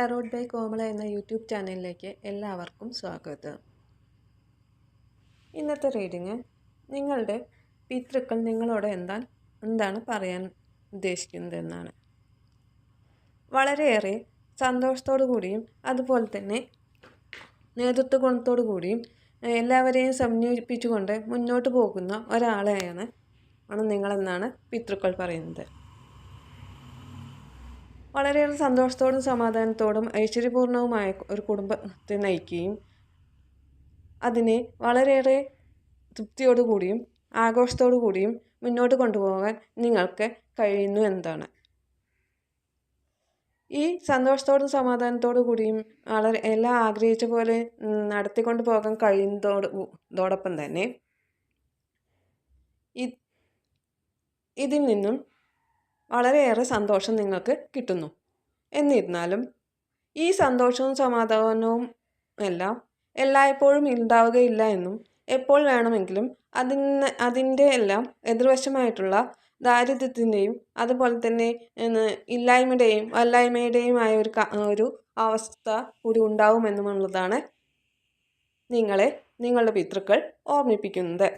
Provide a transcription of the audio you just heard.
Tarot by കോമള എന്ന YouTube ചാനലിലേക്ക് എല്ലാവർക്കും സ്വാഗതം. ഇന്നത്തെ റീഡിങ് നിങ്ങളുടെ പിതൃക്കൾ നിങ്ങളോട് എന്താ എന്താണ് പറയാൻ ഉദ്ദേശിക്കുന്നത് എന്നാണ് വളരെയേറെ സന്തോഷത്തോടു കൂടിയും അതുപോലെ തന്നെ നേതൃത്വ ഗുണത്തോടു കൂടിയും എല്ലാവരെയും സംയോജിപ്പിച്ചുകൊണ്ട് മുന്നോട്ട് പോകുന്ന ഒരാളെയാണ് ആണ് നിങ്ങളെന്നാണ് പിതൃക്കൾ പറയുന്നത്. വളരെയേറെ സന്തോഷത്തോടും സമാധാനത്തോടും ഐശ്വര്യപൂർണവുമായ ഒരു കുടുംബത്തെ നയിക്കുകയും അതിനെ വളരെയേറെ തൃപ്തിയോടു കൂടിയും ആഘോഷത്തോടു കൂടിയും മുന്നോട്ട് കൊണ്ടുപോകാൻ നിങ്ങൾക്ക് കഴിയുന്നു എന്നതാണ്. ഈ സന്തോഷത്തോടും സമാധാനത്തോടു കൂടിയും വളരെ എല്ലാം ആഗ്രഹിച്ച പോലെ നടത്തിക്കൊണ്ട് പോകാൻ കഴിയുന്നതോടൊപ്പം തന്നെ ഇതിൽ നിന്നും വളരെയേറെ സന്തോഷം നിങ്ങൾക്ക് കിട്ടുന്നു. എന്നിരുന്നാലും ഈ സന്തോഷവും സമാധാനവും എല്ലാം എല്ലായ്പ്പോഴും ഉണ്ടാവുകയില്ല എന്നും എപ്പോൾ വേണമെങ്കിലും അതിന് അതിന്റെ എല്ലാം എതിർവശമായിട്ടുള്ള ദാരിദ്ര്യത്തിന്റെയും അതുപോലെ തന്നെ ഇല്ലായ്മയുടെയും വല്ലായ്മയുടെയുമായ ഒരു ഒരു അവസ്ഥ കൂടി ഉണ്ടാവുമെന്നുമുള്ളതാണ് നിങ്ങളെ നിങ്ങളുടെ പിതൃക്കൾ ഓർമ്മിപ്പിക്കുന്നത്.